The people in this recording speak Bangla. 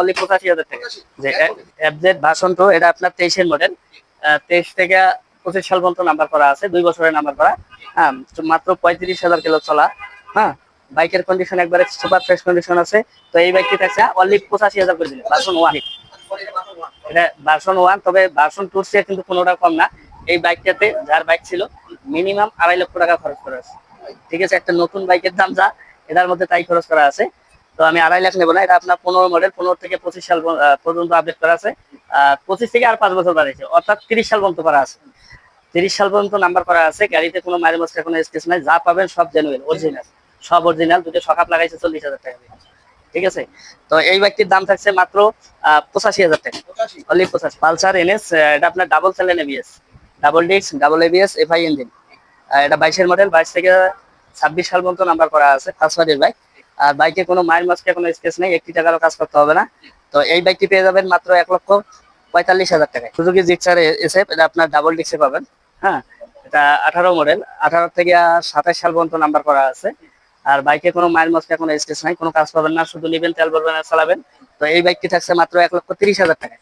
অনলি পঁচাশি হাজার টাকা। যে এফজেড ভার্সন টু এটা আপনার তেইশের মডেল তেইশ থেকে পঁচিশ সাল পর্যন্ত নাম্বার করা আছে দুই বছরের নাম্বার করা। হ্যাঁ মাত্র পঁয়ত্রিশ হাজার কিলো চলা। হ্যাঁ বাইকের কন্ডিশন একবারে সুপার ফ্রেশ কন্ডিশন আছে। তো এই বাইকটি থাকছে অনলি পঁচাশি হাজার করে দিলে ভার্সন ওয়ান এটা ভার্সন ওয়ান তবে ভার্সন টুর চেয়ে কিন্তু কোনোটা কম না। এই বাইকটাতে যার বাইক ছিল মিনিমাম আড়াই লক্ষ টাকা খরচ করা আছে ঠিক আছে একটা নতুন বাইকের দাম যা এটার মধ্যে তাই খরচ করা আছে। তো আমি আড়াই লাখ নেব না এটা আপনার পনেরো মডেল পনেরো থেকে পঁচিশ সাল পর্যন্ত- আপডেট করা আছে। পঁচিশ থেকে আর পাঁচ বছর বাড়িয়েছে অর্থাৎ তিরিশ সাল পর্যন্ত করা আছে। তিরিশ সাল পর্যন্ত নাম্বার করা আছে গাড়িতে কোনো মায়ের মস্কা কোনো স্কেচ নাই যা পাবেন সব জেনুইন অরিজিনাল সব অরিজিনাল দুটো সকাপ লাগাইছে চল্লিশ হাজার টাকা ঠিক আছে? তো এই বাইকটির দাম থাকছে মাত্র আহ, পঁচাশি হাজার টাকা। অনলি পঁচাশি। পালসার এনএস এটা আপনার double সেলেন ABS double disc double ABS FI engine এটা বাইশের মডেল বাইশ থেকে ছাব্বিশ সাল পর্যন্ত নাম্বার করা আছে ফার্স্ট পার্টির বাইক আর বাইকে কোনো মাইল মাসকে কোনো স্কেচ নেই, একটি টাকারও কাজ করতে হবে না। তো এই বাইকটি পেয়ে যাবেন মাত্র এক লক্ষ পঁয়তাল্লিশ হাজার টাকায়। সুযোগি জিক্সার এসএফ এটা আপনার ডাবল ডিস্কে পাবেন হ্যাঁ? এটা আঠারো মডেল আঠারো থেকে সাতাশ সাল পর্যন্ত নাম্বার করা আছে। আর বাইকে কোনো মাইল মাসকে কোনো স্কেচ নাই, কোনো কাজ পাবেন না, শুধু নিবেন, তেল ভরবেন আর চালাবেন। তো এই বাইকটি থাকছে মাত্র এক লক্ষ তিরিশ হাজার টাকা